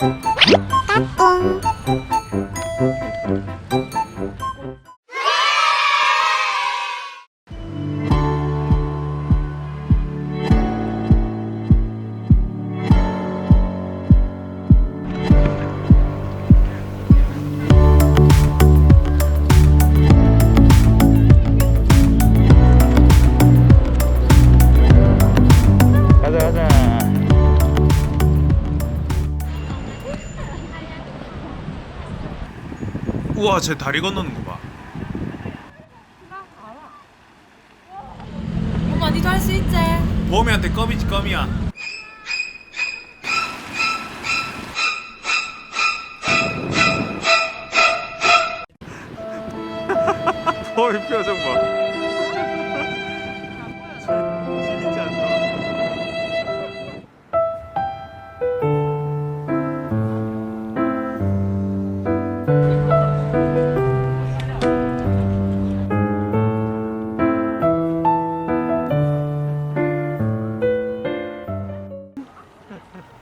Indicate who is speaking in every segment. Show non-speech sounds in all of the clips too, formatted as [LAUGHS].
Speaker 1: 가자 우와 쟤 다리 건너는 거 봐
Speaker 2: 엄마 니도 할 수 있지?
Speaker 1: 범이한테 껌이지 껌이야. [LAUGHS] 범이 표정 봐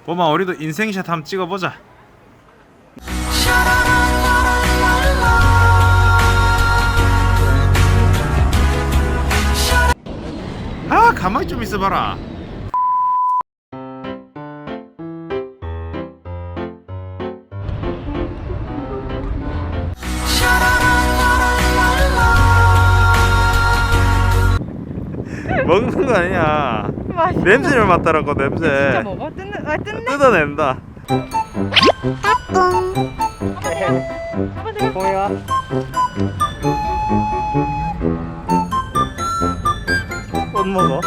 Speaker 1: 범아 우리도 인생샷 한번 찍어보자. 아 가만히 좀 있어봐라 [LAUGHS] 먹는 거 아니야.
Speaker 2: 맛있어.
Speaker 1: 냄새를 맡더라고 냄새.
Speaker 2: 진짜 먹어? 뜯는, 아, 뜯네?
Speaker 1: 뜯어낸다.
Speaker 3: 공이와
Speaker 1: 못 먹어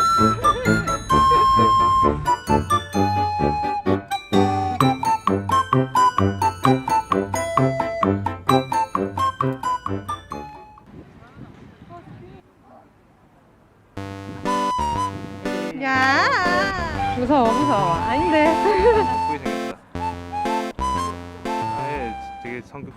Speaker 2: 무서워, 무서워. 아닌데.
Speaker 1: 예쁘게 생겼다 아예 되게 성격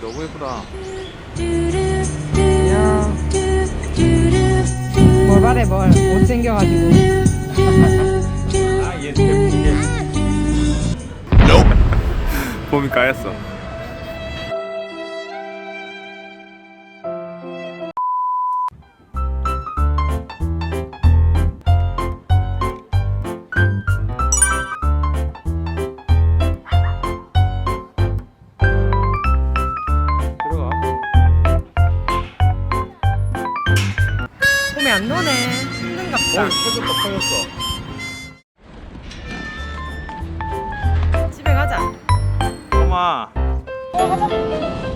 Speaker 1: 너무 예쁘다.
Speaker 2: 뭘 바래, 뭘. 못생겨가지고.
Speaker 1: 아얘 예쁘게. 봄이 까였어
Speaker 2: 봄이 안 노네. 힘든갑다.
Speaker 1: 어, 터졌다 터졌어
Speaker 2: 집에 가자.
Speaker 1: 봄아
Speaker 2: 가자.